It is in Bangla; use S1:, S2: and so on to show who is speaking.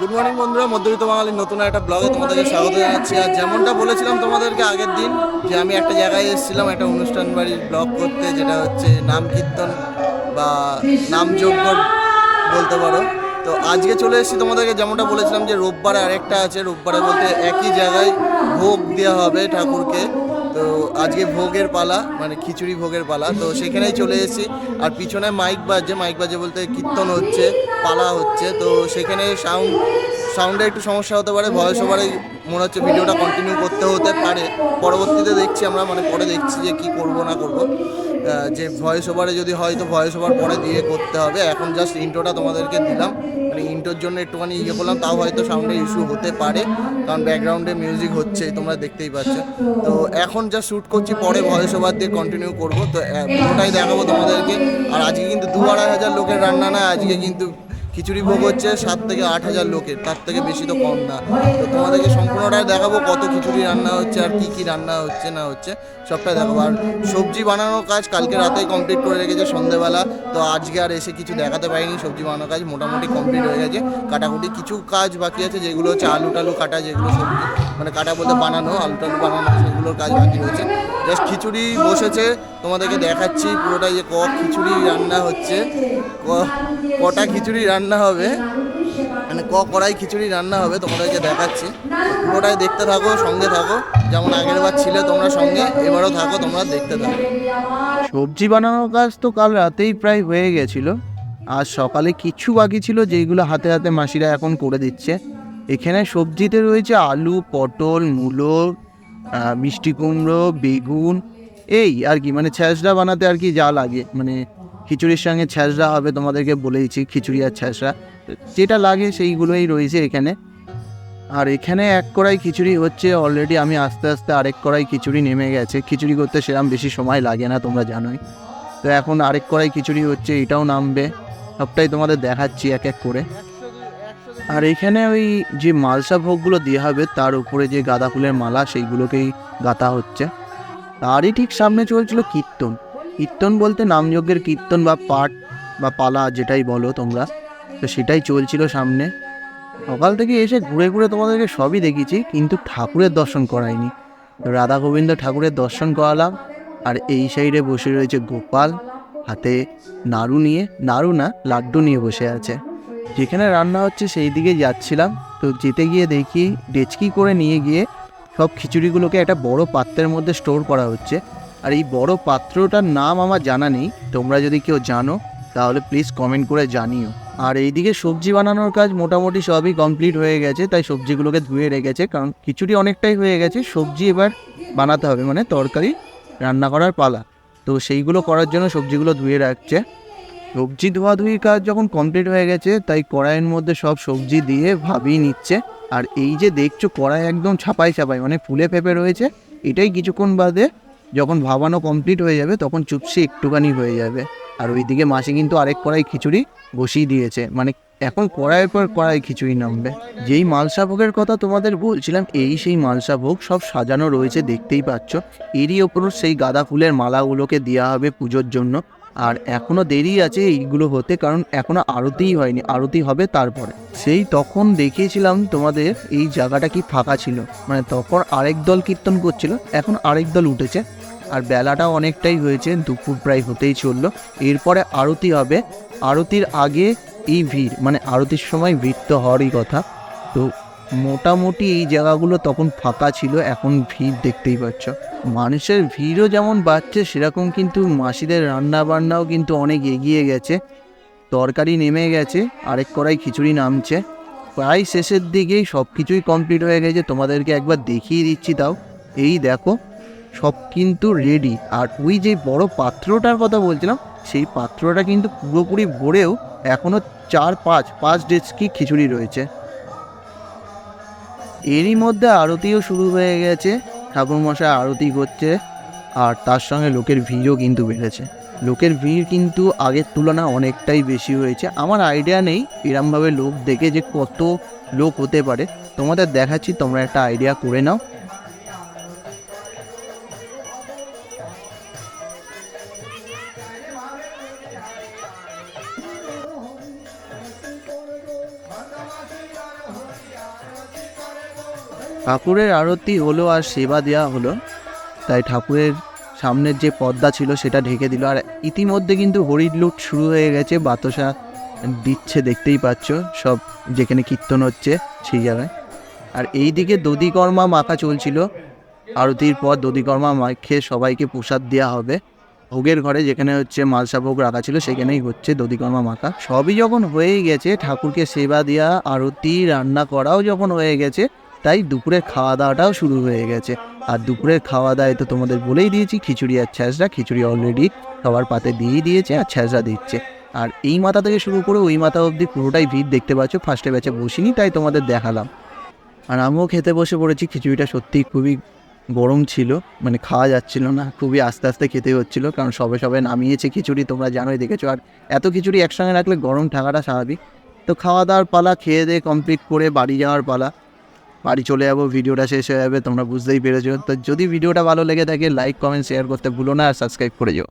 S1: গুড মর্নিং বন্ধুরা। মধ্যবিত্ত বাঙালির নতুন একটা ব্লগে তোমাদেরকে স্বাগত জানাচ্ছি। আর যেমনটা বলেছিলাম তোমাদেরকে আগের দিন, যে আমি একটা জায়গায় এসেছিলাম, একটা অনুষ্ঠান বাড়ির ব্লগ করতে, যেটা হচ্ছে নাম কীর্তন বা নামযজ্ঞ বলতে পারো। তো আজকে চলে এসেছি তোমাদেরকে, যেমনটা বলেছিলাম যে রোববারে আরেকটা আছে। রোববারে বলতে একই জায়গায় ভোগ দেওয়া হবে ঠাকুরকে। তো আজকে ভোগের পালা মানে খিচুড়ি ভোগের পালা। তো সেখানেই চলে এসেছি। আর পিছনে মাইক বাজছে। মাইক বাজে বলতে কীর্তন হচ্ছে। পালা হচ্ছে। তো সেখানে সাউন্ড, সাউন্ডে একটু সমস্যা হতে পারে, ভয়েস ওভারে মনে হচ্ছে ভিডিওটা কন্টিনিউ করতে হতে পারে। পরবর্তীতে দেখছি আমরা মানে পরে দেখছি যে কি করব না করব। যে ভয়েস ওভারে যদি হয় তো ভয়েস ওভার পরে দিয়ে করতে হবে। এখন জাস্ট ইন্ট্রোটা তোমাদেরকে দিলাম। মানে ইন্টোর জন্য একটুখানি ইয়ে করলাম, তাও হয়তো সাউন্ডের ইস্যু হতে পারে। কারণ ব্যাকগ্রাউন্ডে মিউজিক হচ্ছে, তোমরা দেখতেই পাচ্ছ। তো এখন যা শ্যুট করছি, পরে ভয়েস ওভার দিয়ে কন্টিনিউ করব। তো পুরোটাই দেখাবো তোমাদেরকে। আর আজকে কিন্তু দু আড়াই হাজার লোকের রান্না না, আজকে কিন্তু খিচুড়ি ভোগ হচ্ছে সাত থেকে আট হাজার লোকের, তার থেকে বেশি তো কম না। তো তোমাদেরকে সম্পূর্ণটাই দেখাবো কত খিচুড়ি রান্না হচ্ছে আর কি কি রান্না হচ্ছে না হচ্ছে, সবটাই দেখাবো। আর সবজি বানানোর কাজ কালকে রাতেই কমপ্লিট করে রেখেছে সন্ধেবেলা, তো আজকে আর এসে কিছু দেখাতে পারিনি, সবজি বানানোর কাজ মোটামুটি কমপ্লিট হয়ে গেছে। কাটাকুটি কিছু কাজ বাকি আছে, যেগুলো হচ্ছে আলু টালু কাটা, যেগুলো সবজি মানে কাটা বলতে বানানো, আলু টালু বানানো, সেগুলোর কাজ বাকি রয়েছে। জাস্ট খিচুড়ি বসেছে, তোমাদেরকে দেখাচ্ছি পুরোটাই যে ক খিচুড়ি রান্না হচ্ছে। কটা খিচুড়ি রান্না হবে মানে ক কড়াই খিচুড়ি রান্না হবে তোমাদেরকে দেখাচ্ছি। পুরোটাই দেখতে থাকো, সঙ্গে থাকো, যেমন আগের বার ছিলে তোমরা সঙ্গে, এবারও থাকো, তোমরা দেখতে থাকো।
S2: সবজি বানানোর কাজ তো কাল রাতেই প্রায় হয়ে গেছিল। আজ সকালে কিছু বাকি ছিল যেইগুলো হাতে হাতে মাসিরা এখন করে দিচ্ছে। এখানে সবজিতে রয়েছে আলু, পটল, মূলো মিষ্টি কুমড়ো, বেগুন, এই আর কি মানে ছ্যাঁচড়া বানাতে আর কি যা লাগে। মানে খিচুড়ির সঙ্গে ছ্যাঁচড়া হবে তোমাদেরকে বলেইছি খিচুড়ি আর ছ্যাঁচড়া। যেটা লাগে সেইগুলোই রয়েছে এখানে। আর এখানে এক কড়াই খিচুড়ি হচ্ছে অলরেডি আমি আস্তে আস্তে আরেক কড়াই খিচুড়ি নেমে গেছে। খিচুড়ি করতে সেরকম বেশি সময় লাগে না, তোমরা জানোই। তো এখন আরেক কড়াই খিচুড়ি হচ্ছে, এটাও নামবে। সবটাই তোমাদের দেখাচ্ছি এক এক করে। আর এখানে ওই যে মালসা ভোগগুলো দেওয়া হবে, তার উপরে যে গাঁদা ফুলের মালা, সেইগুলোকেই গাঁথা হচ্ছে। তারই ঠিক সামনে চলছিল কীর্তন। কীর্তন বলতে নামযজ্ঞের কীর্তন বা পাঠ বা পালা, যেটাই বলো তোমরা। তো সেটাই চলছিল সামনে। সকাল থেকে এসে ঘুরে ঘুরে তোমাদেরকে সবই দেখিয়েছি, কিন্তু ঠাকুরের দর্শন করাইনি। রাধা গোবিন্দ ঠাকুরের দর্শন করালাম, আর এই সাইডে বসে রয়েছে গোপাল, হাতে নাড়ু নিয়ে, নাড়ু না, লাড্ডু নিয়ে বসে আছে। যেখানে রান্না হচ্ছে সেই দিকে যাচ্ছিলাম। তো যেতে গিয়ে দেখি ডেচকি করে নিয়ে গিয়ে সব খিচুড়িগুলোকে একটা বড় পাত্রের মধ্যে স্টোর করা হচ্ছে। আর এই বড় পাত্রটার নাম আমার জানা নেই। তোমরা যদি কেউ জানো, তাহলে প্লিজ কমেন্ট করে জানিও। আর এইদিকে সবজি বানানোর কাজ মোটামুটি সবই কমপ্লিট হয়ে গেছে, তাই সবজিগুলোকে ধুয়ে রেখেছে। কারণ খিচুড়ি অনেকটাই হয়ে গেছে, সবজি এবার বানাতে হবে মানে তরকারি রান্না করার পালা। তো সেইগুলো করার জন্য সবজিগুলো ধুয়ে রাখছে। সবজি ধোয়াধুয়ির কাজ যখন কমপ্লিট হয়ে গেছে, তাই কড়াইয়ের মধ্যে সব সবজি দিয়ে ভাবিয়ে নিচ্ছে। আর এই যে দেখছ, কড়াই একদম ছাপাই ছাপাই মানে ফুলে ফেপে রয়েছে। এটাই কিছুক্ষণ বাদে যখন ভাবানো কমপ্লিট হয়ে যাবে, তখন চুপসে একটুখানি হয়ে যাবে। আর ওইদিকে মাসি কিন্তু আরেক কড়াই খিচুড়ি বসিয়ে দিয়েছে। মানে এখন কড়াইয়ের পর কড়াই খিচুড়ি নামবে। যেই মালসা ভোগের কথা তোমাদের বলছিলাম, এই সেই মালসা ভোগ সব সাজানো রয়েছে, দেখতেই পাচ্ছ। এরই ওপর সেই গাঁদা ফুলের মালাগুলোকে দেওয়া হবে পুজোর জন্য। আর এখনও দেরি আছে এইগুলো হতে, কারণ এখনও আরতিই হয়নি, আরতি হবে তারপরে। সেই তখন দেখিয়েছিলাম তোমাদের এই জায়গাটা কি ফাঁকা ছিল। মানে তখন আরেক দল কীর্তন করছিল, এখন আরেক দল উঠেছে। আর বেলাটাও অনেকটাই হয়েছে, দুপুর প্রায় হতেই চলল। এরপরে আরতি হবে। আরতির আগে এই ভিড় মানে আরতির সময় ভিড় তো হওয়ারই কথা। তো মোটামুটি এই জায়গাগুলো তখন ফাঁকা ছিল, এখন ভিড় দেখতেই পাচ্ছ। মানুষের ভিড়ও যেমন বাড়ছে, সেরকম কিন্তু মাসিদের রান্না বান্নাও কিন্তু অনেক এগিয়ে গেছে। তরকারি নেমে গেছে, আরেক কড়াই খিচুড়ি নামছে। প্রায় শেষের দিকেই সব কিছুই কমপ্লিট হয়ে গেছে, তোমাদেরকে একবার দেখিয়ে দিচ্ছি তাও। এই দেখো, সব কিন্তু রেডি আর ওই যে বড় পাত্রটার কথা বলছিলাম, সেই পাত্রটা কিন্তু পুরোপুরি ভরেও এখনও চার পাঁচ পাঁচ ডেস্কি খিচুড়ি রয়েছে। এরই মধ্যে আরতিও শুরু হয়ে গেছে। ঠাকুরমশাই আরতি করছে আর তার সঙ্গে লোকের ভিড়ও কিন্তু বেড়েছে। লোকের ভিড় কিন্তু আগের তুলনায় অনেকটাই বেশি হয়েছে। আমার আইডিয়া নেই এরমভাবে লোক দেখে যে কত লোক হতে পারে। তোমাদের দেখাচ্ছি, তোমরা একটা আইডিয়া করে নাও। ঠাকুরের আরতি হলো আর সেবা দেওয়া হলো। তাই ঠাকুরের সামনের যে পর্দা ছিল সেটা ঢেকে দিল। আর ইতিমধ্যে কিন্তু হরির লুট শুরু হয়ে গেছে। বাতাসা দিচ্ছে, দেখতেই পাচ্ছ। সব যেখানে কীর্তন হচ্ছে সেই জায়গায়। আর এই দিকে দধিকর্মা মাখা চলছিল। আরতির পর দধিকর্মা মাখে সবাইকে প্রসাদ দেওয়া হবে। ভোগের ঘরে যেখানে হচ্ছে মালসা ভোগ রাখা ছিল, সেখানেই হচ্ছে দধিকর্মা মাখা। সবই যখন হয়েই গেছে, ঠাকুরকে সেবা দেওয়া আরতি, রান্না করাও যখন হয়ে গেছে তাই দুপুরের খাওয়া দাওয়াটাও শুরু হয়ে গেছে। আর দুপুরের খাওয়া দাওয়ায় তো তোমাদের বলেই দিয়েছি, খিচুড়ি আর ছ্যাঁচড়া। খিচুড়ি অলরেডি সবার পাতে দিয়েই দিয়েছে আর ছ্যাঁচড়া দিচ্ছে। আর এই মাথা থেকে শুরু করে ওই মাথা অবধি পুরোটাই ভিড় দেখতে পাচ্ছ। ফার্স্টে ব্যাচে বসিনি, তাই তোমাদের দেখালাম। আর আমিও খেতে বসে পড়েছি, খিচুড়িটা সত্যিই খুবই গরম ছিল। মানে খাওয়া যাচ্ছিল না, খুবই আস্তে আস্তে খেতে হচ্ছিল, কারণ সবে সবে নামিয়েছে খিচুড়ি, তোমরা জানোই দেখেছ। আর এত খিচুড়ি একসঙ্গে রাখলে গরম থাকাটা স্বাভাবিক। তো খাওয়া দাওয়ার পালা খেয়ে দিয়ে কমপ্লিট করে বাড়ি যাওয়ার পালা। বাড়ি চলে যাব, ভিডিওটা শেষ হয়ে যাবে, তোমরা বুঝতেই পেরেছ। তো যদি ভিডিওটা ভালো লেগে থাকে লাইক কমেন্ট শেয়ার করতে ভুলো না, আর সাবস্ক্রাইব করে যাও